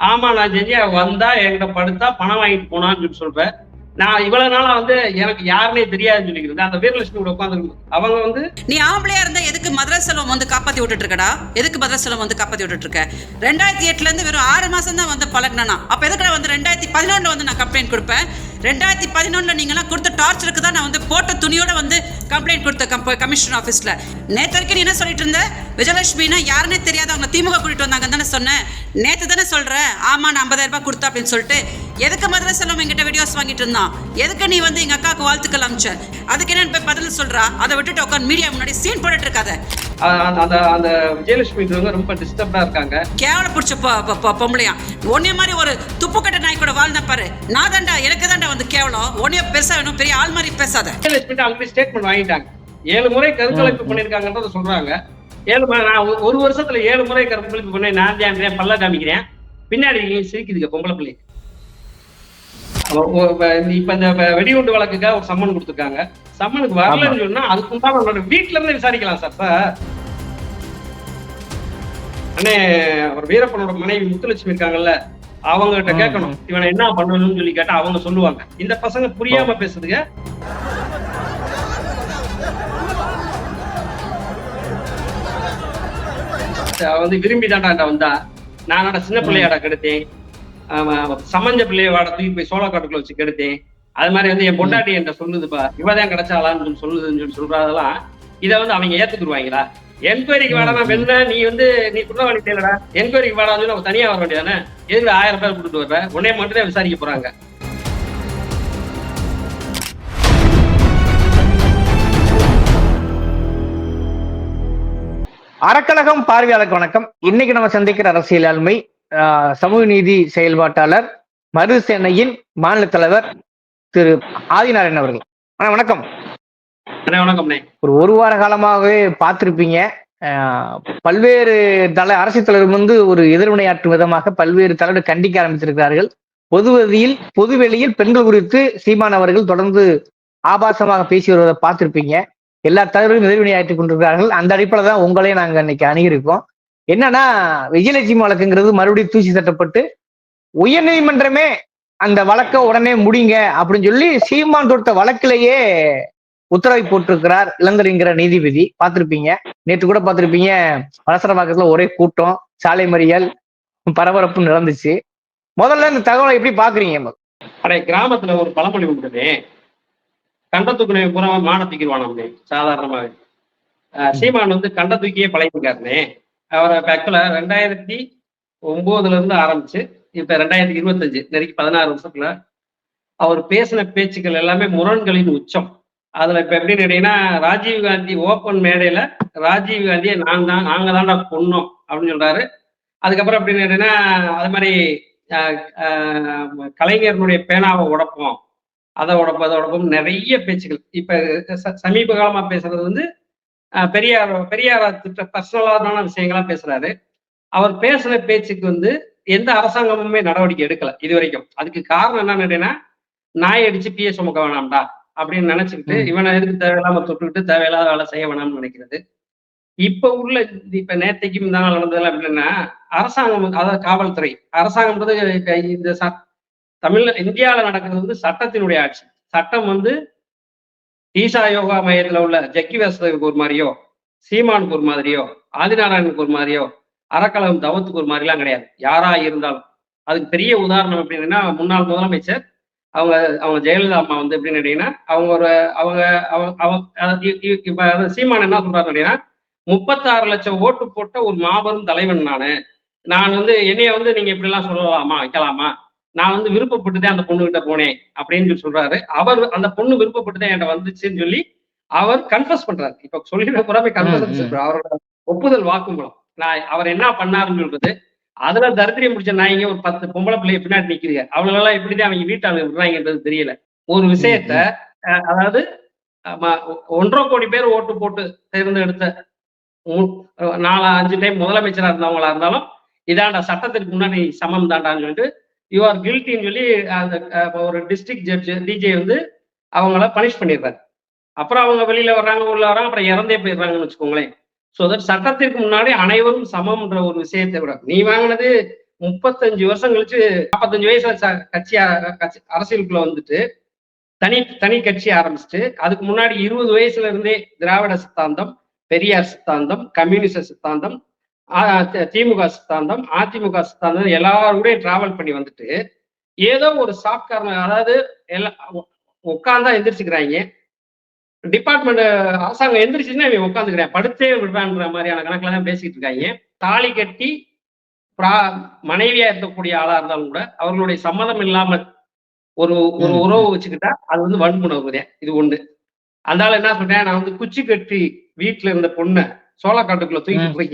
ஆமா நான் செஞ்சு வந்தா என்கிட்ட படுத்தா பணம் வாங்கிட்டு போனான்னு சொல்லி சொல்றேன் நான் இவ்வளவு நாளா வந்து எனக்கு யாருன்னே தெரியாதுன்னு சொல்லிக்கிறேன் அந்த வீரலட்சுமி கூட உட்காந்து அவங்க வந்து நீ ஆம்பளையா இருந்தா எதுக்கு மதுரை செல்வம் வந்து காப்பாத்தி விட்டுட்டு இருக்கடா எதுக்கு மதுரை செல்வம் வந்து காப்பாத்தி விட்டுட்டு இருக்க ரெண்டாயிரத்தி எட்டுல இருந்து வெறும் ஆறு மாசம் தான் வந்து பழகினா அப்ப எதுக்கு வந்து ரெண்டாயிரத்தி பதினொன்று வந்து நான் கம்ப்ளைண்ட் கொடுப்பேன்? ரெண்டாயிரத்தி பதினொன்றுல நீங்களாம் கொடுத்த டார்ச்சருக்கு தான் நான் வந்து போட்ட துணியோட வந்து கம்ப்ளைண்ட் கொடுத்த கம்ப கமிஷன் ஆஃபீஸ்ல நேற்று வரைக்கும் நீ என்ன சொல்லிட்டு இருந்த? விஜயலட்சுமினா யாருன்னே தெரியாத அவங்க திமுக கூட்டிட்டு வந்தாங்கன்னு தானே சொன்னேன். நேற்று தானே சொல்றேன். ஆமா நான் ஐம்பதாயிரம் ரூபாய் கொடுத்தா அப்படின்னு சொல்லிட்டு எதுக்கு மதுரை செல்வம் என்கிட்ட வீடியோஸ் வாங்கிட்டு இருந்தான் எதுக்கு நீ வந்து எங்க அக்காவுக்கு வாழ்த்துக்கள் அமிச்ச? அதுக்கு என்ன போய் பதில் சொல்றா? அதை விட்டுட்டு உட்காந்து மீடியா முன்னாடி சீன் போட்டுட்டு இருக்காத. அந்த அந்த விஜயலட்சுமி வந்து ரொம்ப டிஸ்டர்ப்டா இருக்காங்க. கேவல பிடிச்ச பொம்பளையா. உன்னைய மாதிரி ஒரு துப்புக்கட்ட நாய் கூட வாழ்ந்த பாரு. நான் தாண்டா எனக்கு தாண்டா வந்து கேவலம். உன்னைய பெருசா வேணும் பெரிய ஆள் மாதிரி பேசாத. விஜயலட்சுமி அவங்க ஸ்டேட்மெண்ட் வாங்கிட்டாங்க. ஏழு முறை கருக்கலைப்பு பண்ணிருக்காங்கன்றத சொல்றாங்க. ஏழு முறை நான் ஒரு- வருஷத்துல ஏழு முறை கருக்கலைப்பு பண்ணி நான் பல்ல காமிக்கிறேன்? பின்னாடி சிரிக்குதுங்க பொம்பளை பிள்ளை இப்ப இந்த- வெடிகுண்டு வழக்குக்காக ஒரு சம்மன் கொடுத்துருக்காங்க. சம்மனுக்கு வரலன்னு சொன்னா அதுக்கு உண்டான அவனோட வீட்டுல இருந்து விசாரிக்கலாம் சார் சார். அண்ணே அவர் வீரப்பனோட மனைவி முத்துலட்சுமி இருக்காங்கல்ல அவங்க கிட்ட கேட்கணும். இவனை என்ன பண்ணணும்னு சொல்லி கேட்டா அவங்க சொல்லுவாங்க. இந்த பசங்க புரியாம பேசுதுங்க. வந்து விரும்பி தாண்டாண்டா வந்தா நானோட சின்ன பிள்ளையாட கெடுத்தேன். ஆமா, பிள்ளைய வாட தூக்கி போய் சோழ காட்டுக்குள்ள வச்சு கெடுத்தேன். அது மாதிரி வந்து என் பொண்டாட்டி என்கிட்ட சொல்லுதுப்பா. இவதான் கிடைச்சாலான்னு சொல்லி சொல்லுதுன்னு சொல்லி சொல்றதெல்லாம் இதை வந்து அவங்க ஏத்துக்குருவாங்களா என்கொயரிக்கு வேணா வெண்ண நீ வந்து நீ குற்றவாளி தேடா என்கொயரிக்கு வாடா சொல்லி அவங்க தனியா வர வேண்டியதானே? எதுக்கு ஆயிரம் பேர் கூட்டிட்டு வர்ற? உன்னே மட்டும் தான் விசாரிக்க போறாங்க. அறக்கழகம் பார்வையாளருக்கு வணக்கம். இன்னைக்கு நம்ம சந்திக்கிற அரசியல் ஆளுமை சமூக நீதி செயல்பாட்டாளர் மறு சென்னையின் மாநில தலைவர் திரு ஆதிநாராயணன் அவர்கள். அண்ணா, வணக்கம். அண்ணே வணக்கம்ண்ணே ஒரு ஒரு வார காலமாகவே பார்த்திருப்பீங்க. பல்வேறு தல அரசியல் தலைவர் வந்து ஒரு எதிர்வினையாற்றும் விதமாக பல்வேறு தலைவர் கண்டிக்க ஆரம்பித்திருக்கிறார்கள். பொதுவெளியில் பொதுவெளியில் பெண்கள் குறித்து சீமான் அவர்கள் தொடர்ந்து ஆபாசமாக பேசி வருவதை பார்த்திருப்பீங்க. எல்லா தலைவர்களும் எதிர்வினையாற்றிக் கொண்டிருக்கிறார்கள். அந்த அடிப்படையில் தான் உங்களையும் நாங்க இன்னைக்கு அணுகியிருக்கோம். என்னன்னா விஜயலட்சுமி வழக்குங்கிறது மறுபடியும் தூசி தட்டப்பட்டு உயர்நீதிமன்றமே அந்த வழக்க உடனே முடிங்க அப்படின்னு சொல்லி சீமான் தொடுத்த வழக்கிலேயே உத்தரவை போட்டிருக்கிறார் இளந்தரிங்கிற நீதிபதி. பார்த்திருப்பீங்க. நேற்று கூட பார்த்திருப்பீங்க. வலசரவாக்கத்துல ஒரே கூட்டம் சாலை மறியல் பரபரப்பு நடந்துச்சு. முதல்ல இந்த தகவலை எப்படி பாக்குறீங்க அடைய கிராமத்துல ஒரு பழமொழி உண்டுனே. கண்டத்துக்குனே பூரா மான தூக்கிடுவானே சாதாரணமாவே சீமான் வந்து கண்ட தூக்கியே பழகிருக்காருனே அவரை ஆக்சுவலா ரெண்டாயிரத்தி ஒன்பதுல இருந்து ஆரம்பிச்சு இப்ப ரெண்டாயிரத்தி இருபத்தஞ்சு நெருக்கி பதினாறு வருஷத்துல அவர் பேசின பேச்சுக்கள் எல்லாமே முரண்களின் உச்சம். அதுல இப்ப எப்படின்னு கேட்டீங்கன்னா ராஜீவ் காந்தி ஓப்பன் மேடையில ராஜீவ் காந்தியை நாங்க தான் நாங்க தான்டா கொன்னோம் அப்படின்னு சொல்றாரு. அதுக்கப்புறம் அப்படின்னு கேட்டீங்கன்னா அது மாதிரி அஹ், கலைஞர்களுடைய பேனாவை உடப்போம். அதை உடப்போம் அதை உடப்போம் நிறைய பேச்சுக்கள். இப்ப ச- சமீப காலமா பேசுறது வந்து பெரியார் பெரியார் திட்ட பர்சனலான விஷயங்களா பேசுறாரு. அவர் பேசுன பேச்சுக்கு வந்து எந்த அரசாங்கமுமே நடவடிக்கை எடுக்கல இது வரைக்கும் அதுக்கு காரணம் என்னன்னு கேட்டீங்கன்னா நாய் அடிச்சு பிஏ சுமக்க வேணாம்டா அப்படின்னு நினைச்சுக்கிட்டு. இவனை எதுக்கு தேவையில்லாம தொட்டுக்கிட்டு தேவையில்லாத வேலை செய்ய வேணாம்னு நினைக்கிறது. இப்ப உள்ள இப்ப நேத்தைக்கும் இந்த நாள் நடந்ததெல்லாம் எப்படின்னா அரசாங்கம் அதாவது காவல்துறை அரசாங்கம்ன்றது இந்த ச- தமிழ்ல இந்தியாவில் நடக்கிறது வந்து சட்டத்தினுடைய ஆட்சி. சட்டம் வந்து ஈசா யோகா மையத்துல உள்ள ஜக்கி வேசத்துக்கு ஒரு மாதிரியோ சீமானுக்கு ஒரு மாதிரியோ ஆதிநாராயணனுக்கு ஒரு மாதிரியோ அறக்கலம் தவத்துக்கு ஒரு மாதிரிலாம் கிடையாது. யாரா இருந்தாலும். அதுக்கு பெரிய உதாரணம் அப்படின்னா முன்னாள் முதலமைச்சர் அவங்க அவங்க ஜெயலலிதா அம்மா வந்து எப்படின்னு கேட்டீங்கன்னா அவங்க ஒரு அவங்க அவங்க அவங்க அதாவது சீமான் என்ன சொல்றாரு அப்படின்னா முப்பத்தாறு லட்சம் ஓட்டு போட்ட ஒரு மாபெரும் தலைவன் நான். நான் வந்து என்னைய வந்து நீங்க இப்படி எல்லாம் சொல்லலாமா வைக்கலாமா? நான் வந்து விருப்பப்பட்டு தான் அந்த பொண்ணு கிட்ட போனேன் அப்படின்னு சொல்லி சொல்றாரு. அவர் அந்த பொண்ணு விருப்பப்பட்டு தான் என்கிட்ட வந்துச்சுன்னு சொல்லி அவர் கன்ஃபஸ் பண்றாரு. இப்ப சொல்லிட புறமே ம், கன்ஃபஸ் ம். அவரோட ஒப்புதல் வாக்குமூலம். நான் அவர் என்ன பண்ணாருன்னு சொல்றது அதுல தரித்திரியம் பிடிச்ச நாய்ங்க ஒரு பத்து பொம்பளை பிள்ளைய பின்னாடி நிக்குதுங்க அவங்களெல்லாம் எப்படிதான் அவங்க வீட்டாளு விடுறாங்கன்றது தெரியல. ஒரு விஷயத்த அதாவது ஒன்றரை கோடி பேர் ஓட்டு போட்டு தேர்ந்தெடுத்த நாலு அஞ்சு டைம் முதலமைச்சரா இருந்தவங்களா இருந்தாலும் இதாண்டா சட்டத்திற்கு முன்னாடி சமம் தாண்டான்னு சொல்லிட்டு யூ ஆர் கில்ட்டின்னு சொல்லி அந்த ஒரு டிஸ்ட்ரிக்ட் ஜட்ஜ் டிஜே வந்து அவங்கள பனிஷ் பண்ணிடுறாரு. அப்புறம் அவங்க வெளியில வர்றாங்க உள்ள வராங்க அப்புறம் இறந்தே போயிடுறாங்கன்னு வச்சுக்கோங்களேன். ஸோ தட் சட்டத்திற்கு முன்னாடி அனைவரும் சமம்ன்ற ஒரு விஷயத்தை விட நீ வாங்கினது முப்பத்தஞ்சு வருஷம் கழிச்சு நாற்பத்தஞ்சு வயசுல ச- கட்சி கட்சி அரசியலுக்குள்ள வந்துட்டு தனி தனி கட்சி ஆரம்பிச்சுட்டு அதுக்கு முன்னாடி இருபது வயசுல இருந்தே திராவிட சித்தாந்தம் பெரியார் சித்தாந்தம் கம்யூனிச சித்தாந்தம் திமுக சித்தாந்தம் அதிமுக சித்தாந்தம் எல்லாரோடய டிராவல் பண்ணி வந்துட்டு ஏதோ ஒரு சாஃப்ட் கார்னர் அதாவது எல்லா உட்காந்தா எந்திரிச்சுக்கிறாங்க டிபார்ட்மெண்ட் அரசாங்கம் எந்திரிச்சுன்னா இவன் உட்காந்துக்கிறேன் படுத்தே விடுறான்ற மாதிரியான கணக்குல தான் பேசிக்கிட்டு இருக்காங்க தாலி கட்டி பிரா- மனைவியா இருக்கக்கூடிய ஆளா இருந்தாலும் கூட அவர்களுடைய சம்மதம் இல்லாமல் ஒரு ஒரு. உறவு வச்சுக்கிட்டா அது வந்து வன்புணர்வு தான் இது ஒண்ணு. ஆள் என்ன சொல்றேன் நான் வந்து குச்சி கட்டி வீட்டுல இருந்த பொண்ணை சோளக்காட்டுக்குள்ள தூக்கி ம். போய்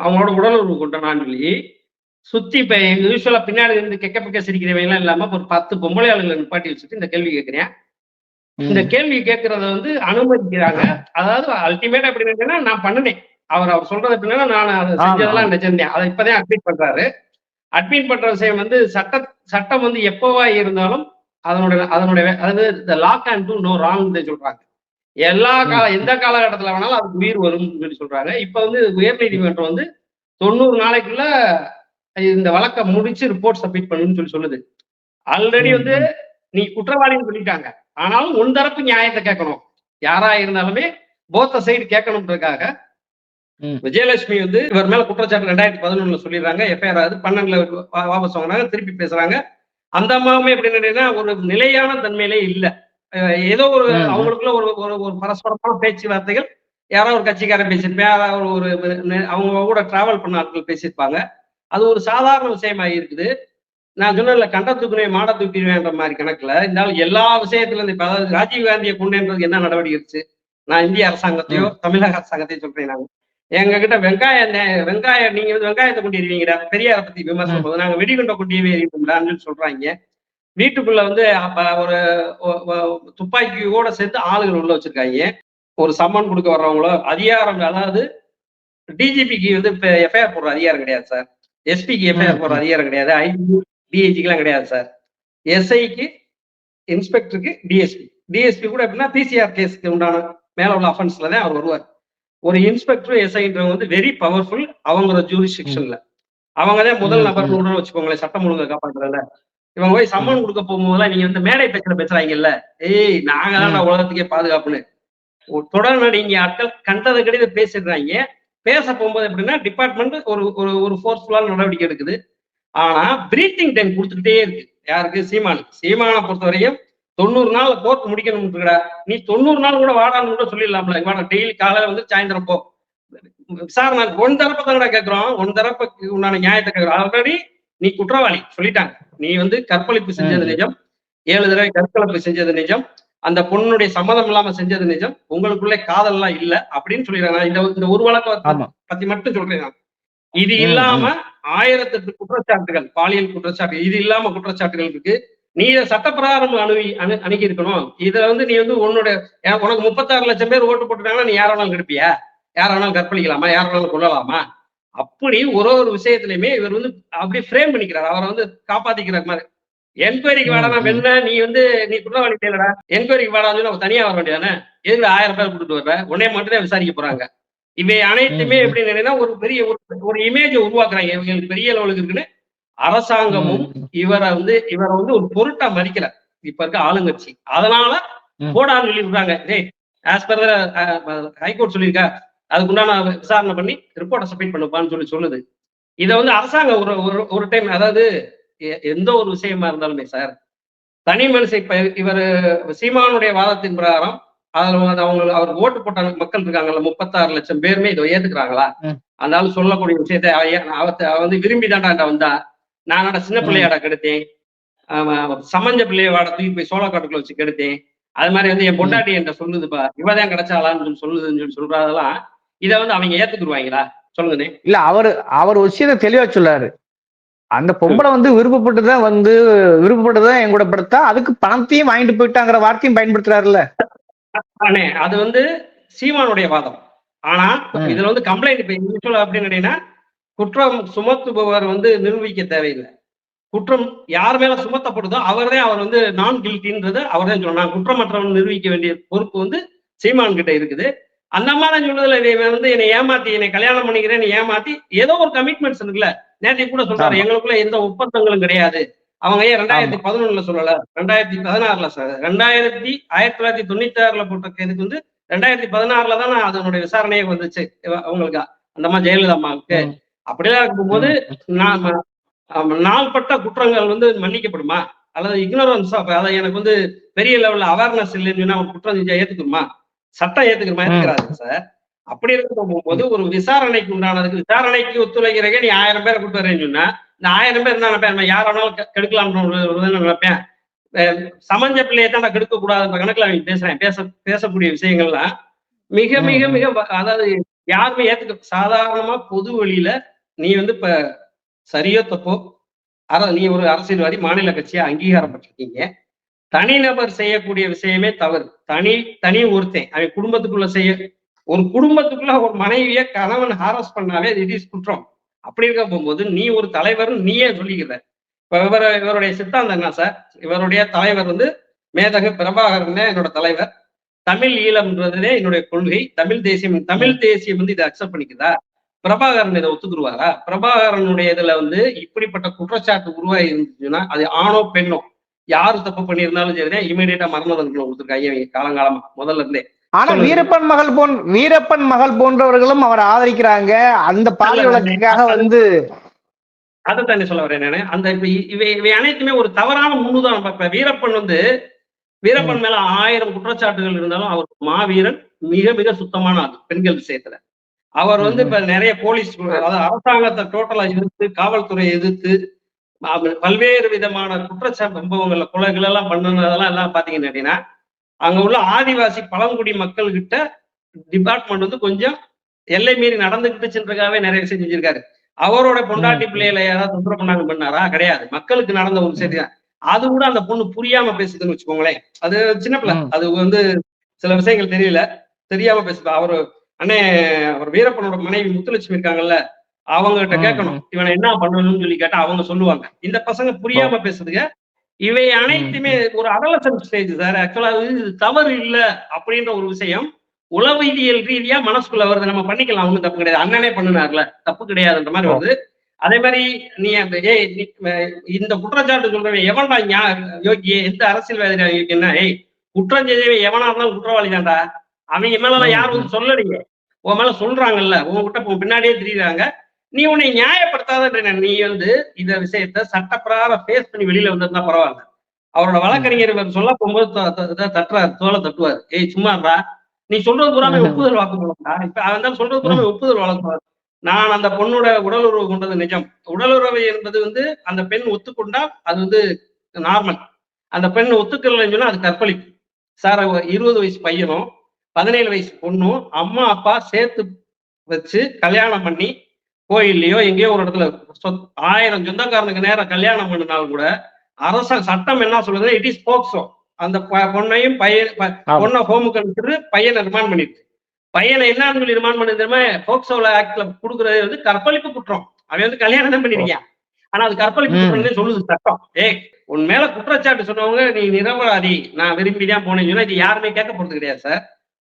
அவங்களோட உடலுறவு கொண்டான்னு சொல்லி சுத்தி இப்ப யூஸ்வலா பின்னாடி இருந்து கெக்க பக்க சிரிக்கிறவங்க எல்லாம் இல்லாம ஒரு பத்து பொம்பளை ஆளுங்களை நிப்பாட்டி வச்சுட்டு இந்த கேள்வி கேட்கிறேன். இந்த கேள்வி கேட்கறத வந்து அனுமதிக்கிறாங்க. அதாவது அல்டிமேட்டா எப்படி நினைச்சேன்னா நான் பண்ணினேன். அவர் அவர் சொல்றது எப்படின்னா நான் அதை. செஞ்சதெல்லாம் நினைச்சிருந்தேன் அதை இப்பதான் அட்மிட் பண்றாரு. அட்மிட் பண்ற விஷயம் வந்து சட்ட சட்டம் வந்து எப்பவா இருந்தாலும் அதனுடைய அதனுடைய அதாவது lock and do no wrong சொல்றாங்க. எல்லா கால. எந்த காலகட்டத்துல வேணாலும் அதுக்கு உயிர் வரும் சொல்லி சொல்றாங்க. இப்ப வந்து உயர்நீதிமன்றம் வந்து தொண்ணூறு நாளைக்குள்ள இந்த வழக்கை முடிச்சு ரிப்போர்ட் சப்மிட் பண்ணுன்னு சொல்லி சொல்லுது. ஆல்ரெடி வந்து நீ குற்றவாளின்னு சொல்லிட்டாங்க. ஆனாலும் உன் தரப்பு நியாயத்தை கேட்கணும். யாரா இருந்தாலுமே போத்த சைடு கேட்கணுன்றதுக்காக ம். விஜயலட்சுமி வந்து இவர் மேல குற்றச்சாட்டு ரெண்டாயிரத்தி பதினொன்னுல சொல்லிடுறாங்க. எஃப்ஐஆர் ஆகுது. பன்னெண்டுல வாபஸ் வாங்கினாங்க. திருப்பி பேசுறாங்க. அந்த அம்மாவுமே எப்படி ஒரு நிலையான தன்மையிலே இல்ல. ஏதோ ஒரு. அவங்களுக்குள்ள ஒரு ஒரு ஒரு பரஸ்பரமான பேச்சுவார்த்தைகள். யாரோ ஒரு கட்சிக்காரன் பேசியிருப்பேன் யாராவது ஒரு அவங்க கூட டிராவல் பண்ண ஆட்கள் பேசியிருப்பாங்க. அது ஒரு சாதாரண விஷயமா இருக்குது. நான் சொன்னேன்ல கண்ட தூக்குனேன் மாட தூக்கிடுவேன்ற மாதிரி கணக்குல இருந்தாலும் எல்லா விஷயத்துல இருந்து இப்ப அதாவது ராஜீவ் காந்தியை கொண்டேன்றது என்ன நடவடிக்கை இருந்துச்சு நான் இந்திய அரசாங்கத்தையோ தமிழக அரசாங்கத்தையும் சொல்றேன் நான். எங்க கிட்ட வெங்காயம் வெங்காயம் நீங்க வந்து வெங்காயத்தை கொண்டிருவீங்கடா பெரியார பத்தி விமர்சனம் போது நாங்க வெடிகுண்ட கொண்டியவே இருக்கோம்டான்னு சொல்றாங்க. வீட்டுக்குள்ள வந்து அப்ப ஒரு ஒ- துப்பாக்கியோட சேர்த்து ஆளுகள் உள்ள வச்சிருக்காங்க. ஒரு சம்மன் கொடுக்க வர்றவங்களோ அதிகாரம் அதாவது டிஜிபிக்கு வந்து இப்ப எஃப்ஐஆர் போடுற அதிகாரம் கிடையாது சார் எஸ்பிக்கு எஃப்ஐஆர் போடுற அதிகாரம் கிடையாது. ஐஜி டிஐஜிக்கு எல்லாம் கிடையாது சார் எஸ்ஐக்கு இன்ஸ்பெக்டருக்கு டிஎஸ்பி டிஎஸ்பி கூட எப்படின்னா பிசிஆர் கேஸ்க்கு உண்டான மேல உள்ள அஃபென்ஸ்ல தான் அவர் வருவார். ஒரு இன்ஸ்பெக்டர் எஸ்ஐன்றவங்க வந்து வெரி பவர்ஃபுல் அவங்களோட ஜூரிஸ்டிக்ஷன்ல அவங்க தான் முதல் நபர் கூட வச்சுக்கோங்களேன் சட்டம் ஒழுங்கை காப்பாற்றுறதுல இவங்க போய் சம்மன் கொடுக்க போகும்போதெல்லாம் நீங்க வந்து மேடை பேச்சுல பேசுறாங்கல்ல? ஏய் நாங்க தான் உலகத்துக்கே பாதுகாப்புன்னு. ஒரு தொடர் நடிங்க ஆட்கள் கண்டதை கடித பேசிடுறாங்க. பேச போகும்போது எப்படின்னா டிபார்ட்மெண்ட் ஒரு ஒரு ஒரு ஃபோர்ஸ்ஃபுல்லான நடவடிக்கை எடுக்குது. ஆனா பிரீத்திங் டைம் கொடுத்துக்கிட்டே இருக்கு. யாருக்கு? சீமானுக்கு. சீமானை பொறுத்தவரையும் தொண்ணூறு நாள் கோர்ட் முடிக்கணும்ன்றா நீ தொண்ணூறு நாள் கூட வாடான்னு கூட சொல்லிடலாம்ல. வாடா டெய்லி காலையில வந்து சாயந்தரம் போ. விசாரணை ஒன் தரப்பை தானடா கேட்கிறோம் ஒன் தரப்புக்கு உண்டான நியாயத்தை கேட்கிறோம் ஆல்ரெடி நீ குற்றவாளி சொல்லிட்டாங்க. நீ வந்து கற்பழிப்பு செஞ்சது. நிஜம். ஏழு தடவை கற்பழிப்பு செஞ்சது நிஜம். அந்த பொண்ணுடைய சம்மதம் இல்லாம செஞ்சது நிஜம். உங்களுக்குள்ளே காதல் எல்லாம் இல்ல அப்படின்னு சொல்லிடுறாங்க. இந்த இந்த ஒரு வழக்கம் ஆமா. பத்தி மட்டும் சொல்றேன். இது இல்லாம ஆயிரத்தெட்டு குற்றச்சாட்டுகள் பாலியல் குற்றச்சாட்டு இது இல்லாம குற்றச்சாட்டுகள் இருக்கு. நீ இதை சட்டப்பிரகாரம் அணுகி அணு அணுகி இருக்கணும் இதுல வந்து நீ வந்து உன்னோட உனக்கு முப்பத்தாறு லட்சம் பேர் ஓட்டு போட்டுட்டாங்கன்னா நீ யார வேணாலும் கெடுப்பியா? யார வேணாலும் கற்பழிக்கலாமா? யார வேணாலும் கொள்ளலாமா அப்படி ஒரு ஒரு விஷயத்திலயுமே இவர் வந்து அப்படியே ஃப்ரேம் பண்ணிக்கிறார். அவரை வந்து காப்பாத்திக்கிற மாதிரி. என்கொயரிக்கு ம். என்ன நீ வந்து நீ குற்றவாளி இல்லடா என்கொயரிக்கு வேடான்னு சொல்லி அவன் தனியா வர வேண்டியதானே? எதுக்கு ஆயிரம் பேர் கூட்டிட்டு வர்ற? உன்னைய மட்டும் தான் விசாரிக்க போறாங்க. இவை அனைத்துமே. எப்படி நினைனா ஒரு பெரிய ஒரு ஒரு இமேஜ் உருவாக்குறாங்க. இவங்களுக்கு பெரிய லெவலுக்கு இருக்குன்னு அரசாங்கமும் இவரை வந்து இவரை வந்து ஒரு பொருட்டா மதிக்கல. இப்ப இருக்க ஆளுங்கட்சி. அதனால. போடான்னு சொல்லி விடுறாங்க டேய் ஆஸ் பர் ஹைகோர்ட் சொல்லியிருக்கா. அதுக்குண்டான விசாரணை பண்ணி ரிப்போர்ட்டை சப்மிட் பண்ணுப்பான்னு சொல்லி சொல்லுது. இதை வந்து அரசாங்கம் ஒரு ஒரு- ஒரு டைம் அதாவது எந்த ஒரு விஷயமா இருந்தாலுமே சார் தனி மனுஷன் இப்ப இவர் சீமானுடைய வாதத்தின் பிரகாரம் அதுல வந்து அவங்க அவர் ஓட்டு போட்ட மக்கள் இருக்காங்கல்ல முப்பத்தாறு லட்சம் பேருமே இதை ஏத்துக்கிறாங்களா? ஆள் சொல்லக்கூடிய விஷயத்தை அவ வந்து விரும்பி தாண்டாண்ட வந்தா. நானோட சின்ன. பிள்ளையாட கெடுத்தேன். சமஞ்ச பிள்ளையோட தூக்கி போய் சோளக்காட்டுக்குள்ள வச்சு கெடுத்தேன். அது மாதிரி வந்து என் பொண்டாட்டி என்கிட்ட சொல்லுதுப்பா. இவதான் கிடைச்சாலான்னு சொல்லி சொல்லுதுன்னு சொல்லி சொல்றதெல்லாம் இதை வந்து அவங்க ஏத்துக்குருவாங்களா சொல்லுங்கண்ணே. இல்ல அவர் அவர் விஷயத்தை தெளிவா சொல்லாரு. அந்த பொம்பளை வந்து விருப்பப்பட்டுதான் வந்து விருப்பப்பட்டுதான் என் கூட படுத்தா அதுக்கு பணத்தையும் வாங்கிட்டு போயிட்டாங்கிற வார்த்தையும் பயன்படுத்துறாருல்ல. அது வந்து சீமானுடைய வாதம். ஆனா. இதுல வந்து கம்ப்ளைண்ட் இப்ப யூஸ்வலா அப்படின்னு கேட்டீங்கன்னா குற்றம் சுமத்துபவர் வந்து நிரூபிக்க தேவையில்லை. குற்றம் யார் மேல சுமத்தப்படுதோ அவர்தான் அவர் வந்து நான் கில்ட்டின்றது அவர் தான் சொல்லணும் குற்றமற்றவன் நிரூபிக்க வேண்டிய பொறுப்பு வந்து சீமான் கிட்ட இருக்குது. அந்த மாதிரி சொல்றதுல இவன் வந்து என்னை ஏமாத்தி என்னை கல்யாணம் பண்ணிக்கிறேன் ஏமாத்தி ஏதோ ஒரு கமிட்மெண்ட்ஸ் இருக்குல்ல. நேற்று கூட சொல்றாரு. எங்களுக்குள்ள எந்த ஒப்பந்தங்களும் கிடையாது. அவங்க ஏன் ரெண்டாயிரத்தி பதினொன்னுல சொல்லல? ரெண்டாயிரத்தி பதினாறுல சார் ரெண்டாயிரத்தி ஆயிரத்தி தொள்ளாயிரத்தி தொண்ணூத்தி ஆறுல போட்ட இதுக்கு வந்து ரெண்டாயிரத்தி பதினாறுல தான் அதனுடைய விசாரணையே வந்துச்சு. அவங்களுக்கு அந்த மாதிரி ஜெயலலிதா அம்மாவுக்கு. அப்படிலாம் இருக்கும்போது நாள்பட்ட குற்றங்கள் வந்து மன்னிக்கப்படுமா? அல்லது இக்னோரன்ஸ் அதை எனக்கு வந்து பெரிய லெவல்ல அவேர்னஸ் இல்லைன்னு சொன்னா குற்றம் செஞ்சா சட்டம் ஏத்துக்குமா ஏத்துக்கிறாரு சார். அப்படி இருக்க போகும்போது ஒரு விசாரணைக்கு உண்டானதுக்கு விசாரணைக்கு ஒத்துழைக்கிறக்கே நீ ஆயிரம் பேரை கூட்டு வரேன்னு சொன்னா இந்த ஆயிரம் பேர் என்ன நினைப்பேன் நம்ம யார் வேணாலும் கெ- கெடுக்கலாம்னு நினைப்பேன். சமஞ்ச பிள்ளையை தான் நான் கெடுக்க கூடாதுன்ற கணக்குல அவங்க பேசுறேன். பேச பேசக்கூடிய விஷயங்கள்லாம் மிக மிக. மிக அதாவது யாருமே ஏத்துக்க சாதாரணமா பொது வழியில நீ வந்து இப்ப சரியோ தப்போ அர நீ ஒரு அரசியல்வாதி மாநில கட்சியை அங்கீகாரம் பெற்றிருக்கீங்க தனிநபர் செய்யக்கூடிய விஷயமே தவறு. தனி தனி ஒருத்தன் அவன் குடும்பத்துக்குள்ள செய்ய ஒரு குடும்பத்துக்குள்ள ஒரு மனைவிய கணவன் ஹாரஸ் பண்ணாலே இட் இஸ் குற்றம். அப்படி இருக்க போகும்போது நீ ஒரு தலைவர் நீயே சொல்லிக்கிற. இப்ப இவர இவருடைய சித்தாந்தம் என்ன சார் இவருடைய தலைவர் வந்து மேதகு பிரபாகரன் என்னோட தலைவர். தமிழ் ஈழம்ன்றதே என்னுடைய கொள்கை. தமிழ் தேசியம் தமிழ் தேசியம் வந்து இதை அக்செப்ட் பண்ணிக்குதா? பிரபாகரன் இதை ஒத்துக்குருவாரா? பிரபாகரனுடைய இதுல வந்து இப்படிப்பட்ட குற்றச்சாட்டு உருவாகி இருந்துச்சுன்னா அது ஆணோ பெண்ணோ? யாரு தப்பு பண்ணியிருந்தாலும் சரிதான் இமீடியட்டா மரண தண்டனை கொடுத்துருக்காங்க காலங்காலமா முதல்ல இருந்தே. ஆனா. வீரப்பன் மகள் போன் வீரப்பன் மகள் போன்றவர்களும் அவரை ஆதரிக்கிறாங்க. அந்த வழக்குக்காக வந்து அதைத்தானே சொல்ல வரேன் நானு. அந்த இப்ப இவை இவை அனைத்துமே ஒரு தவறான முன்னுதாரணம். இப்ப வீரப்பன் வந்து வீரப்பன் மேல ஆயிரம் குற்றச்சாட்டுகள் இருந்தாலும் அவர் மாவீரன் மிக மிக சுத்தமான ஆள் பெண்கள் விஷயத்துல. அவர் வந்து இப்ப நிறைய போலீஸ் அதாவது அரசாங்கத்தை டோட்டலா எதிர்த்து காவல்துறையை எதிர்த்து பல்வேறு விதமான குற்றச்ச சம்பவங்கள்ல கொலைகள் எல்லாம் பண்ணனதெல்லாம் எல்லாம் பாத்தீங்கன்னா அப்படின்னா அங்க உள்ள ஆதிவாசி பழங்குடி மக்கள் கிட்ட டிபார்ட்மெண்ட் வந்து கொஞ்சம் எல்லை மீறி நடந்துகிட்டுச்சுன்றதுக்காகவே நிறைய விஷயம் செஞ்சிருக்காரு. அவரோட பொண்டாட்டி ம். பிள்ளைகளை யாராவது தொந்தரவு பண்ணாங்க பண்ணாரா? கிடையாது. மக்களுக்கு நடந்த ஒரு விஷயம் தான். அது கூட அந்த பொண்ணு புரியாம பேசுதுன்னு வச்சுக்கோங்களேன். அது சின்ன பிள்ளை. அது வந்து சில விஷயங்கள் தெரியல. தெரியாம பேசுது. அவரு அண்ணே அவர் வீரப்பனோட மனைவி முத்துலட்சுமி இருக்காங்கல்ல அவங்க கிட்ட கேட்கணும். இவனை என்ன பண்ணணும்னு சொல்லி கேட்டா அவங்க சொல்லுவாங்க. இந்த பசங்க புரியாம பேசுதுங்க இவை அனைத்துமே ஒரு அடலசன் ஸ்டேஜ் சார் ஆக்சுவலா இது தவறு இல்ல அப்படின்ற ஒரு விஷயம். உளவியல் ரீதியா மனசுக்குள்ள வருது. நம்ம பண்ணிக்கலாம். ஒண்ணும் தப்பு கிடையாது. அண்ணனே பண்ணுனார்ல. தப்பு கிடையாதுன்ற மாதிரி. வருது. அதே மாதிரி நீ அந்த ஏய் இந்த குற்றச்சாட்டு சொல்றவன் எவன்டா யோகி எந்த அரசியல்வாதி யோகின்னா ஏய் குற்றம் செய்தவன் எவனா இருந்தாலும் குற்றவாளி தான்டா அவங்க மேல யாரும் சொல்லலைங்க. உன் மேல சொல்றாங்கல்ல. உன் பின்னாடியே தெரியுறாங்க. நீ உன்னை நியாயப்படுத்தாத நீ வந்து இந்த விஷயத்த சட்டப்பிரகாரம் ஃபேஸ் பண்ணி வெளியில வந்திருந்தா பரவாயில்ல. அவரோட வழக்கறிஞர் சொல்ல போகும்போது தட்டுறாரு தோலை தட்டுவார். ஏய் சும்மாடா நீ சொல்றது பூராமே. ஒப்புதல் வாக்குமூலம்டா இப்ப அவன் சொல்றது பூராமே ஒப்புதல் வழக்கு நான் அந்த பொண்ணோட உடல் உறவு கொண்டது நிஜம். உடல் உறவு என்பது வந்து அந்த பெண் ஒத்துக்கொண்டா அது வந்து நார்மல் அந்த பெண் ஒத்துக்கலைன்னு சொன்னா அது கற்பழிப்பு. சார் இருபது வயசு பையனும் பதினேழு வயசு பொண்ணும் அம்மா அப்பா சேர்த்து வச்சு கல்யாணம் பண்ணி கோயில்லையோ எங்கேயோ ஒரு இடத்துல ஆயிரம் சொந்தக்காரனுக்கு நேரம் கல்யாணம் பண்ணினாலும் கூட அரச சட்டம் என்ன சொல்லுது? இட் இஸ் போக்சோ அந்த பொண்ணையும் பையன். பொண்ணை ஹோமுக்கு அனுப்பிச்சிட்டு பையனை ரிமாண்ட் பண்ணிட்டு பையனை என்னன்னு சொல்லி ரிமாண்ட் பண்ணி தெரியுமா? போக்சோல ஆக்ட்ல கொடுக்குறது வந்து கற்பழிப்பு குற்றம். அவன் வந்து கல்யாணம் தான் பண்ணிருக்கான் ஆனா அது கற்பழிப்பு ம். குற்றம்னு சொல்லுது சட்டம். ஏய் உன் மேல குற்றச்சாட்டு சொன்னவங்க நீ நிரபராதி. நான் விரும்பி தான் போனேன்னு சொன்னா இது யாருமே கேட்க போறது கிடையாது சார்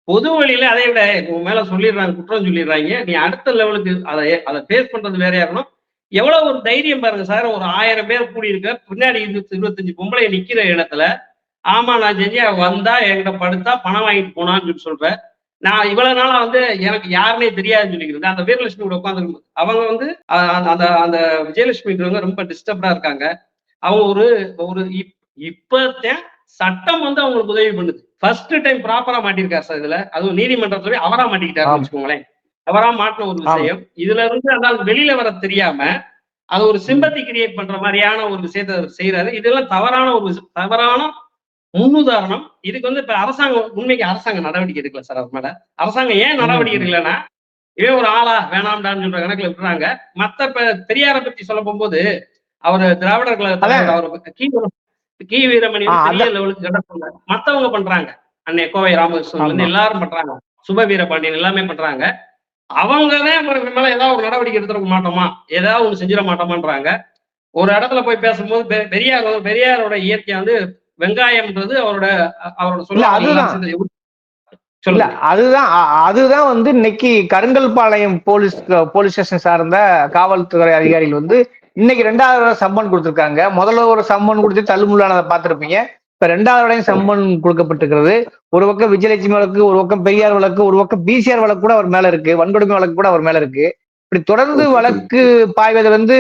பொது வழியில அதை விட உன் மேல சொல்லிடுறாங்க குற்றம் சொல்லிடுறாங்க நீ அடுத்த லெவலுக்கு அதை அதை ஃபேஸ் பண்றது வேற யாருன்னா எவ்வளவு ஒரு தைரியம் பாருங்க சார் ஒரு ஆயிரம் பேர் கூடி இருக்க பின்னாடி இருபத்தி இருபத்தஞ்சு பொம்பளை நிக்கிற இடத்துல ஆமா நான் செஞ்சேன் வந்தா என்கிட்ட படுத்தா பணம் வாங்கிட்டு போனான்னு சொல்லி சொல்றேன். நான் இவ்வளவு நாளா வந்து எனக்கு யாருன்னே தெரியாதுன்னு சொல்லிக்கிறேன். அந்த வீரலட்சுமி கூட உட்காந்து அவங்க வந்து அந்த- அந்த அந்த விஜயலட்சுமின்றவங்க ரொம்ப டிஸ்டர்ப்டா இருக்காங்க. அவங்க ஒரு ஒரு இப்- இப்பத்தான் சட்டம் வந்து அவங்களுக்கு உதவி பண்ணுது. ஃபர்ஸ்ட் டைம் ப்ராப்பரா மாட்டிருக்காரு சார் இதுல. அதுவும் நீதிமன்றத்துல அவரா மாட்டிக்கிட்டாருன்னு ஆமா. வச்சுக்கோங்களேன். அவரா மாட்டின ஒரு. விஷயம். இதுல இருந்து அதாவது வெளியில வர தெரியாம அது ஒரு சிம்பத்தி கிரியேட் பண்ற மாதிரியான ஒரு விஷயத்த செய்யறாரு இதெல்லாம் தவறான ஒரு. தவறான முன்னுதாரணம். இதுக்கு வந்து இப்ப அரசாங்கம் உண்மைக்கு அரசாங்கம் நடவடிக்கை எடுக்கல சார் அவர் மேல. அரசாங்கம் ஏன் நடவடிக்கை எடுக்கலன்னா இவன் ஒரு ஆளா வேணாம்டான்னு சொல்ற கணக்குல விட்டுறாங்க. மத்த பெரியாரை பத்தி சொல்ல போகும்போது அவர் திராவிடர் கழக தலைவர் அவர் கீ கீ வீரமணி பெரிய லெவலுக்கு மத்தவங்க பண்றாங்க. அன்னை கோவை ஆமா. எல்லாரும் பண்றாங்க. சுப வீரபாண்டியன் எல்லாமே பண்றாங்க. அவங்கதான் மேல ஏதாவது ஒரு நடவடிக்கை எடுத்துட மாட்டோமா? ஏதாவது ஒண்ணு செஞ்சிட மாட்டோமான்றாங்க. ஒரு இடத்துல போய் பேசும்போது பெரியார் பெரியாரோட இயற்கை வந்து வெங்காயம்ன்றது அவரோட அவரோட. சொல்ல இல்ல சொல்லுங்க. அதுதான். அதுதான் வந்து இன்னைக்கு கருங்கல்பாளையம் போலீஸ் போலீஸ் ஸ்டேஷன் சார்ந்த காவல்துறை அதிகாரிகள் வந்து இன்னைக்கு ரெண்டாவது சம்மன் கொடுத்திருக்காங்க. முதல்ல ஒரு சம்மன் கொடுத்து தள்ளுமுள்ளானதை பார்த்திருப்பீங்க. இப்ப ரெண்டாவது சம்மன் கொடுக்கப்பட்டிருக்கிறது. ஒரு பக்கம் விஜயலட்சுமி வழக்கு ஒரு பக்கம் பெரியார் வழக்கு ஒரு பக்கம் பிசிஆர் வழக்கு கூட அவர் மேல இருக்கு. வன்கொடுமை வழக்கு கூட அவர் மேல இருக்கு. இப்படி தொடர்ந்து வழக்கு பாய்வதை வந்து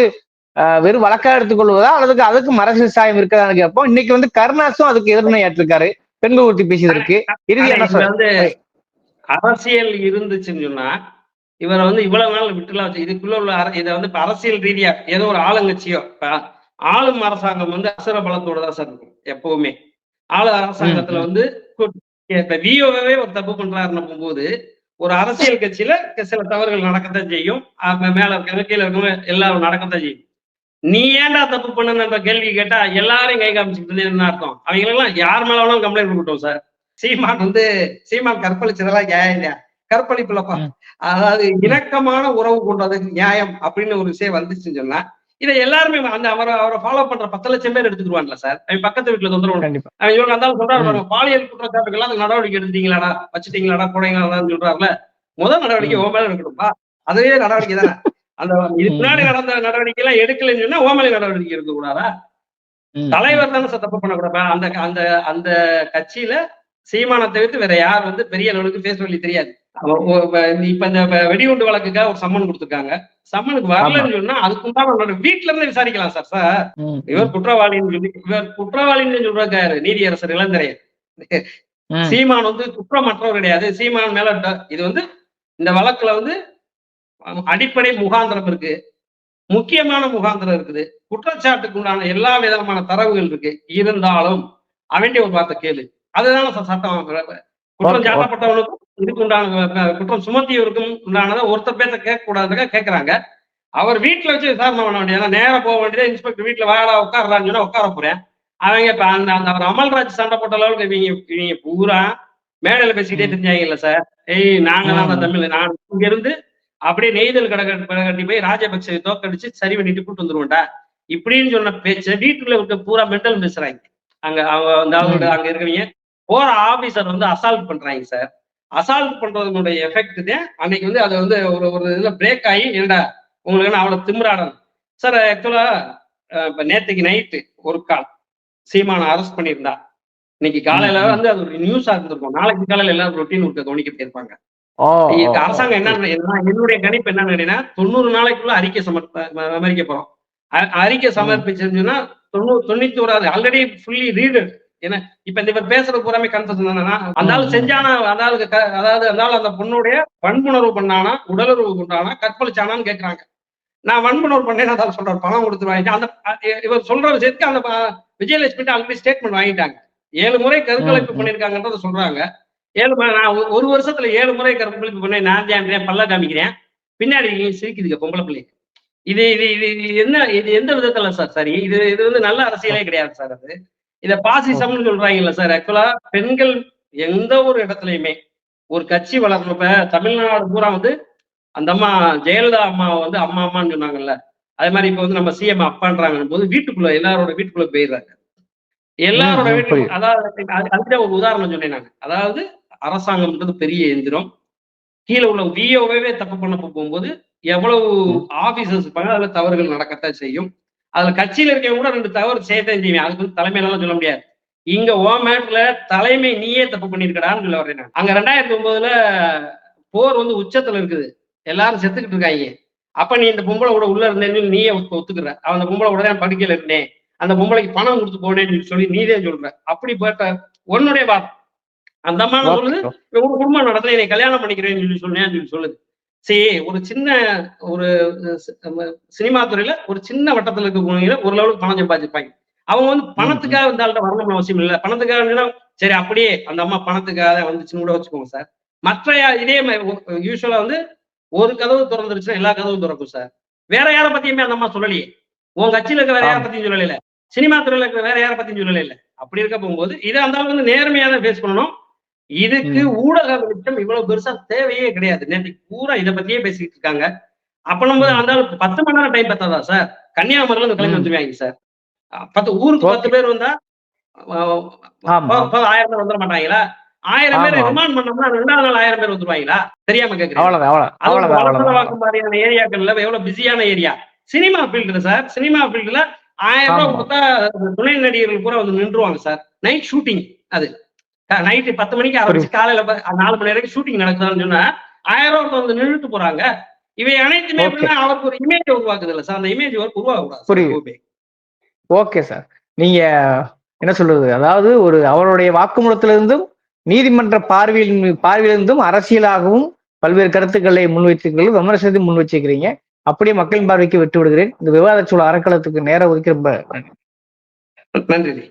வெறும் வழக்கா எடுத்துக்கொள்வதா? அல்லது அதுக்கு அரசியல் சாயம் இருக்கதான்னு கேட்போம். இன்னைக்கு வந்து கருணாசும் அதுக்கு எதிர்வினை ஏற்றிருக்காரு பெண்கள் இறுதி என்ன இதுல சொல் வந்து அரசியல் இருந்துச்சுன்னு சொன்னா இவரை வந்து இவ்வளவு நாள் விட்டுலாம் வச்சு இதுக்குள்ள உள்ள இதை வந்து இப்ப அரசியல் ரீதியா ஏதோ ஒரு ஆளுங்கட்சியோ இப்ப ஆளும் அரசாங்கம் வந்து அசுர பலத்தோட தான் சார் இருக்கும் எப்பவுமே. ஆளு அரசாங்கத்துல வந்து இப்ப விஓவே ஒரு தப்பு பண்றாருன்னு போது ஒரு அரசியல் கட்சியில சில தவறுகள் நடக்கத்தான் செய்யும். மேல இருக்கவங்க கீழே இருக்கவங்க எல்லாரும் நடக்கத்தான் செய்யும். நீ ஏன்டா தப்பு பண்ணுன்ற கேள்வி கேட்டா எல்லாரையும் கை காமிச்சுட்டு என்ன அர்த்தம்? அவங்க எல்லாம் யார் மேல வேணாலும் கம்ப்ளைண்ட் கொடுக்கட்டும் சார். சீமான் வந்து சீமான் கற்பழிச்சதெல்லாம் நியாயம் இல்லையா? கற்பழிப்புலப்பா. அதாவது இணக்கமான உறவு கொண்டது நியாயம் அப்படின்னு ஒரு விஷயம் வந்துச்சுன்னு சொன்னா இதை எல்லாருமே அந்த அவரை அவரை ஃபாலோ பண்ற பத்து லட்சம் பேர் எடுத்துக்கிடுவான்ல சார்? அவன் பக்கத்து வீட்டுல தொந்தரவு கண்டிப்பா. அவன் இவங்க அந்த சொல்றாரு பாலியல் குற்றச்சாட்டுகள் அதுக்கு நடவடிக்கை எடுத்தீங்களாடா வச்சுட்டீங்களாடா போடுங்களாடான்னு சொல்றாருல. முதல் நடவடிக்கை ஓ மேல எடுக்கணும்பா. அதுவே நடவடிக்கை தானே. அந்த இதுக்கு முன்னாடி நடந்த நடவடிக்கை எல்லாம் எடுக்கலைன்னு சொன்னா ஓ மேல நடவடிக்கை எடுக்க கூடாதா. தலைவர் தானே சார் தப்பு பண்ணக்கூடாது? அந்த அந்த அந்த கட்சியில சீமானை தவிர்த்து வேற யார் வந்து பெரிய அளவுக்கு பேச சொல்லி தெரியாது. இப்ப இந்த வெடிகுண்டு வழக்குக்காக ஒரு சம்மன் கொடுத்துருக்காங்க. சம்மனுக்கு வரலன்னு சொன்னா அதுக்கு உண்டான அவனோட வீட்டுல இருந்து விசாரிக்கலாம் சார் சார். இவர் குற்றவாளின்னு சொல்லி இவர் குற்றவாளின்னு சொல்றாரு நீதியரசர் இளந்திரையர். சீமான் வந்து குற்றமற்றவர் கிடையாது. சீமான் மேல இது வந்து இந்த வழக்குல வந்து அடிப்படை முகாந்திரம் இருக்கு. முக்கியமான முகாந்திரம் இருக்குது. குற்றச்சாட்டுக்கு உண்டான எல்லா விதமான தரவுகள் இருக்கு. இருந்தாலும் அவன்டே ஒரு வார்த்தை கேளு. அதுதானே சட்டம் குற்றம் சாட்டப்பட்டவனுக்கும் இதுக்கு உண்டான குற்றம் சுமத்தியவருக்கும் உண்டானதை ஒருத்தர் பேச கேட்க கூடாதுங்க கேட்கறாங்க. அவர் வீட்டுல வச்சு விசாரணை பண்ண வேண்டியது நேரா போக வேண்டியது இன்ஸ்பெக்டர் வீட்டுல வாடா உட்காடுறான்னு சொன்னா உட்கார போறேன். அவங்க இப்ப அந்த அந்த அவர் அமல்ராஜ் சண்டை போட்ட அளவுக்கு இவங்க இவங்க பூரா மேடையில பேசிக்கிட்டே. தெரிஞ்சாங்க இல்ல சார் ஏய் நாங்க தான். தமிழ் நான் இங்க இருந்து அப்படியே நெய்தல் கடை கட்டி போய் ராஜபக்சே தோக்கடிச்சு சரி பண்ணிட்டு கூட்டு வந்துருவோம்டா. இப்படின்னு சொன்ன பேச்ச வீட்டுல இருக்க பூரா மென்டல் பேசுறாங்க. அங்க அவங்க அந்த அவங்களோட அங்க இருக்கவங்க போற ஆபீசர் வந்து அசால்ட் பண்றாங்க சார் அசால்ட் பண்றதுனுடைய எஃபெக்ட் தான் அன்னைக்கு வந்து அது வந்து ஒரு ஒரு இதுல பிரேக் ஆகி என்னடா உங்களுக்கு என்ன அவ்வளவு திமிராடணும்? சார் ஆக்சுவலா இப்ப நேத்துக்கு நைட்டு ஒரு கால் சீமான அரெஸ்ட் பண்ணியிருந்தா. இன்னைக்கு காலையில. வந்து அது ஒரு நியூஸா இருந்திருக்கும். நாளைக்கு காலையில எல்லாரும் ரொட்டீன் ஒர்க்கை கவனிக்க போயிருப்பாங்க ஓ, ஓ, இதுக்கு ஓ. அரசாங்கம் என்ன என்ன- என்னுடைய கணிப்பு என்ன கேட்டீங்கன்னா தொண்ணூறு நாளைக்குள்ள அறிக்கை சமர்ப்ப அமெரிக்க போறோம். அறிக்கை சமர்ப்பிச்சிருந்துன்னா தொண்ணூறு தொண்ணூத்தி ஓராது ஆல்ரெடி ஃபுல்லி ரீடு ஏன்னா இப்ப இந்த இவர் பேசுறது பூராமே கன்ஃபர்ஸ் தானே? அந்த ஆள். செஞ்சானா அதாவது க- அதாவது அந்த ஆள் அந்த பொண்ணுடைய வன்புணர்வு பண்ணானா உடலுறவு கொண்டானா கற்பழிச்சானான்னு கேக்குறாங்க. நான் வன்புணர்வு பண்ணேன் அதான் சொல்றாரு பணம் கொடுத்து வாங்கிட்டு அந்த இவர் சொல்ற விஷயத்துக்கு அந்த விஜயலட்சுமி ஆல்ரெடி ஸ்டேட்மெண்ட் வாங்கிட்டாங்க. ஏழு முறை கருக்கலைப்பு. பண்ணிருக்காங்கன்றத சொல்றாங்க. ஏழு முறை நான் ஒரு- வருஷத்துல ஏழு முறை கருக்கலைப்பு பண்ணேன். நான் தேன்றேன் பல்ல காமிக்கிறேன்? பின்னாடி சிரிக்குதுங்க பொம்பளை பிள்ளை இது இது இது இது என்ன இது எந்த விதத்துல சார் சரி? இது இது வந்து நல்ல அரசியலே கிடையாது சார் அது. இத பாசிசம்னு சொல்றாங்கல்ல சார். ஆக்சுவலா பெண்கள் எந்த ஒரு இடத்துலயுமே ஒரு கட்சி வளரணும் இப்ப தமிழ்நாடு பூரா வந்து அந்த அம்மா ஜெயலலிதா அம்மா வந்து அம்மா அம்மான்னு சொன்னாங்கல்ல. அதே மாதிரி இப்ப வந்து நம்ம சிஎம் அப்பான்றாங்க போது வீட்டுக்குள்ள எல்லாரோட வீட்டுக்குள்ள போயிடுறாங்க. எல்லாரோட வீட்டுக்கு. அதாவது அது- அதுதான் ஒரு உதாரணம் சொன்னேன் நான். அதாவது அரசாங்கம்ன்றது பெரிய எந்திரம். கீழே உள்ள விஓவே தப்பு பண்ண போகும்போது எவ்வளவு ஆபீசர்ஸ் இருப்பாங்க அதுல தவறுகள் நடக்கத்தான் செய்யும். அதுல கட்சியில இருக்கவங்க கூட ரெண்டு தவறு செய்யத்தான் செய்வேன் அதுக்கு வந்து தலைமையிலாம் சொல்ல முடியாது. இங்க ஓ மேட்ல தலைமை நீயே தப்பு பண்ணிருக்கடான்னு சொல்ல வரேன் நான். அங்க ரெண்டாயிரத்தி ஒன்பதுல போர் வந்து உச்சத்துல இருக்குது. எல்லாரும் செத்துக்கிட்டு இருக்காங்க. அப்ப நீ இந்த பொம்பளை கூட உள்ள இருந்தேன்னு சொல்லி நீயே ஒத்து- ஒத்துக்கிற. அந்த பொம்பளை கூட தான் படுக்கையில இருந்தேன் அந்த பொம்பளைக்கு பணம் கொடுத்து போனேன்னு சொல்லி நீதே சொல்ற. அப்படி போட்ட உன்னுடைய வார்த்தை அந்த அம்மா சொல்லுது. ஒரு குடும்பம் நடத்துல என்னை கல்யாணம் பண்ணிக்கிறேன்னு சொல்லி சொன்னேன்னு சொல்லி சொல்லுது. சரி ஒரு சின்ன ஒரு சினிமா துறையில ஒரு சின்ன வட்டத்துல இருக்கவங்க ஒரு லெவலுக்கு பணம் சம்பாதிச்சிருப்பாங்க அவங்க வந்து பணத்துக்காக இந்த ஆள்கிட்ட வரணும்னு அவசியம் இல்லை. பணத்துக்காக இருந்துன்னா, சரி அப்படியே அந்த அம்மா பணத்துக்காக வந்துச்சுன்னு கூட வச்சுக்கோங்க சார். மற்ற இதே யூஸ்வலா வந்து ஒரு கதவு திறந்துருச்சுன்னா எல்லா கதவும் திறக்கும் சார். வேற யாரை பத்தியுமே அந்த அம்மா சொல்லலையே. உன் கட்சியில இருக்க வேற யாரை. பத்தியும் சொல்லல சினிமா துறையில இருக்க வேற யாரை பத்தியும் சொல்லல அப்படி இருக்க போகும்போது இதை அந்த ஆள் வந்து நேர்மையா தான் ஃபேஸ் பண்ணணும். இதுக்கு ஊடக வெளிச்சம் இவ்வளவு பெருசா தேவையே கிடையாது. நேற்றுக்கு பூரா இதை பத்தியே பேசிட்டு இருக்காங்க. அப்ப நம்ம அந்த பத்து மணி நேரம் டைம் பத்தாதா சார் கன்னியாகுமரியில இருந்து கிளம்பி. வந்துருவாங்க சார் பத்து ஊருக்கு. பத்து பேர் வந்தா ஆயிரம் பேர் வந்துட மாட்டாங்களா? ஆயிரம் பேர். ரிமாண்ட் பண்ணோம்னா ரெண்டாவது நாள் ஆயிரம் பேர் வந்துருவாங்களா? தெரியாம கேக்குறேன் மாதிரியான ஏரியாக்கள்ல எவ்வளவு பிஸியான ஏரியா சினிமா ஃபீல்டுல சார் சினிமா ஃபீல்டுல ஆயிரம் ரூபாய். கொடுத்தா துணை நடிகர்கள் பூரா வந்து நின்றுவாங்க சார் நைட் ஷூட்டிங் அது. நைட்டு பத்து மணிக்கு ஆரம்பிச்சு காலையில நாலு மணி வரைக்கும் ஷூட்டிங் நடக்குதான்னு சொன்னா ஆயிரம் ரூபாய் வந்து நின்றுட்டு போறாங்க. இவை அனைத்துமே. எப்படின்னா அவருக்கு ஒரு இமேஜ் உருவாக்குது இல்ல சார் அந்த இமேஜ் ஒர்க் உருவாகக்கூடாது. ஓகே சார் நீங்க என்ன சொல்றது? அதாவது ஒரு அவருடைய வாக்குமூலத்திலிருந்தும் நீதிமன்ற பார்வையில் பார்வையிலிருந்தும் அரசியலாகவும் பல்வேறு கருத்துக்களை முன்வைத்துக்கிறீர்கள் விமர்சனத்தை முன் வச்சுக்கிறீங்க அப்படியே மக்களின் பார்வைக்கு விட்டு விடுகிறேன் இந்த விவாத சூழல் அறக்களத்துக்கு நேரம் ஒதுக்கி ரொம்ப. நன்றி.